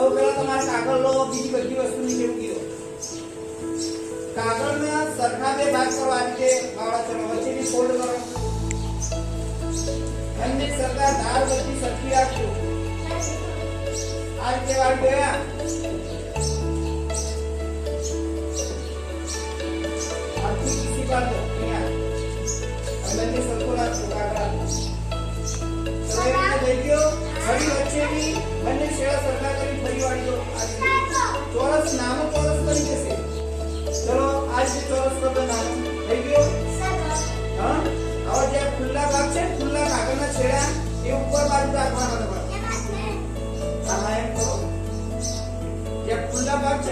સૌ પહેલા તમારે કાગળ લો, બીજી બધી વસ્તુ નીચે મૂકી દો. કાગળના સરખા બે ભાગ કરો, આ રીતે વાવડા ચલો વચ્ચેથી ફોલ્ડ કરો. બંને સરખા ધાર વચ્ચે સરખી રાખજો. આ રીતે વાળ ગયા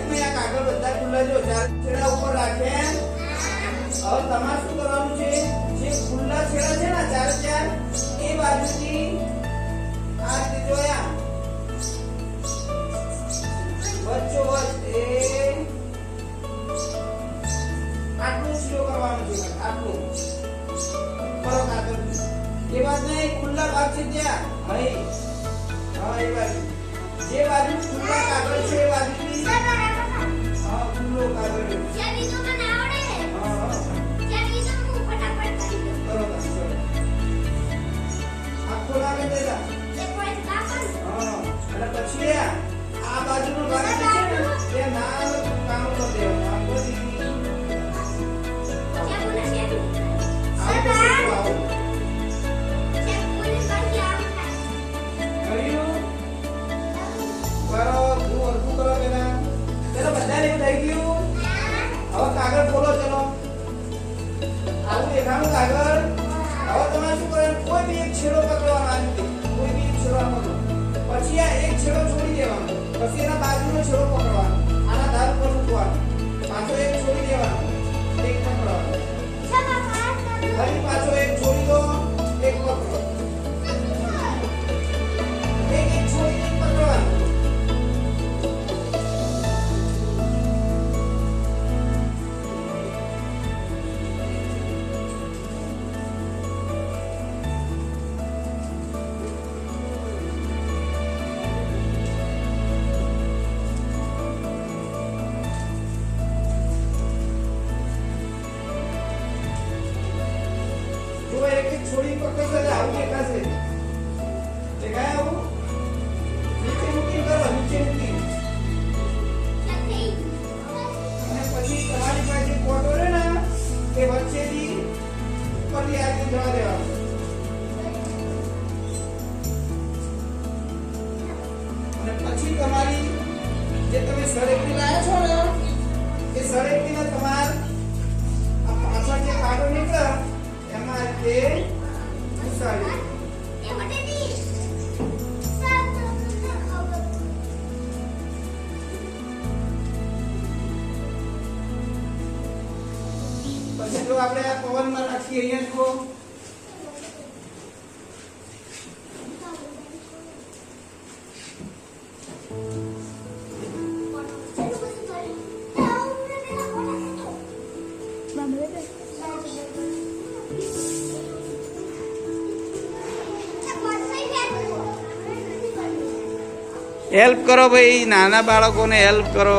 ભાગ આ હવે કરવાનું છે? જે ખુલ્લા છેડા એ ખુલ્લા ભાગ છે ત્યાં. અહીં. હા, એ બાજુ. જે બાજુ ખુલ્લા કાગળ છે પછી આ બાજુનો ભાગ ખોલો ચલો. આવું દેખાણું આગળ હવે? તમારે શું કરે કોઈ બી એક છેડો પકડવાનો આ રીતે. કોઈ બી એક છેડો પકડો. પછી આ એક છેડો છોડી દેવાનો. પછી એના બાજુનો છેડો પકડવાનો. આના ધાર ઉપર મૂકવાનો. પાછો એક છોડી દેવાનો. એક પકડવાનો. ફરી પાછો એક એક છોડી પકડશે એટલે આવું દેખાશે દેખાય આવું? નીચે મૂકી કરો અને પછી તમારી પાસે કોટો રહે ને, તે વચ્ચેથી ઉપરથી આ રીતે જવા દેવાનો. અને પછી તમારી જે તમે સળેટી લાયા છો પછી જો આપણે આ પવનમાં રાખીએ અહીંયા જુઓ. હેલ્પ કરો ભાઈ, નાના બાળકોને હેલ્પ કરો.